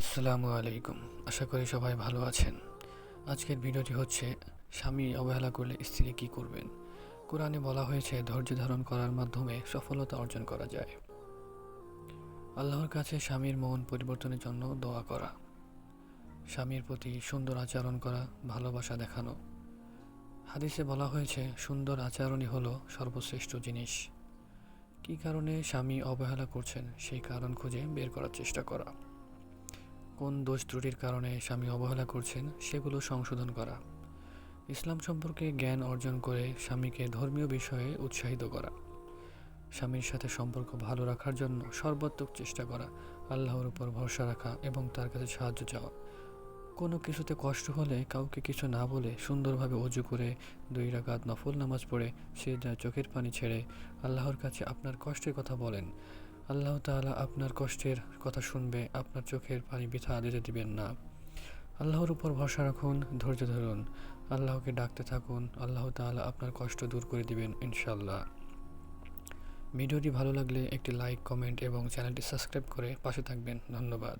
আসসালামু আলাইকুম। আশা করি সবাই ভালো আছেন। আজকের ভিডিওটি হচ্ছে, স্বামী অবহেলা করলে স্ত্রী কী করবেন? কোরআনে বলা হয়েছে, ধৈর্য ধারণ করার মাধ্যমে সফলতা অর্জন করা যায়। আল্লাহর কাছে স্বামীর মন পরিবর্তনের জন্য দোয়া করা। স্বামীর প্রতি সুন্দর আচরণ করা, ভালোবাসা দেখানো। হাদিসে বলা হয়েছে, সুন্দর আচরণই হলো সর্বশ্রেষ্ঠ জিনিস। কী কারণে স্বামী অবহেলা করছেন, সেই কারণ খুঁজে বের করার চেষ্টা করা। কোন দোষ ত্রুটির কারণে স্বামী অবহেলা করছেন সেগুলো সংশোধন করা। ইসলাম সম্পর্কে জ্ঞান অর্জন করে স্বামীকে ধর্মীয় বিষয়ে উৎসাহিত করা। স্বামীর সাথে সম্পর্ক ভালো রাখার জন্য সর্বাত্মক চেষ্টা করা, আল্লাহর উপর ভরসা রাখা এবং তার কাছে সাহায্য চাওয়া। কোনো কিছুতে কষ্ট হলে কাউকে কিছু না বলে সুন্দরভাবে অজু করে দুই রাকাত নফল নামাজ পড়ে, সে যা চোখের পানি ছেড়ে আল্লাহর কাছে আপনার কষ্টের কথা বলেন। আল্লাহ তালা আপনার কষ্টের কথা শুনবে, আপনার চোখের পানি বৃথা দিতে দিবেন না। আল্লাহর উপর ভরসা রাখুন, ধৈর্য ধরুন। আল্লাহকে ডাকতে থাকুন, আল্লাহ তালা আপনার কষ্ট দূর করে দিবেন ইনশাল্লাহ ভিডিওটি ভালো লাগলে একটি লাইক, কমেন্ট এবং চ্যানেলটি সাবস্ক্রাইব করে পাশে থাকবেন। ধন্যবাদ।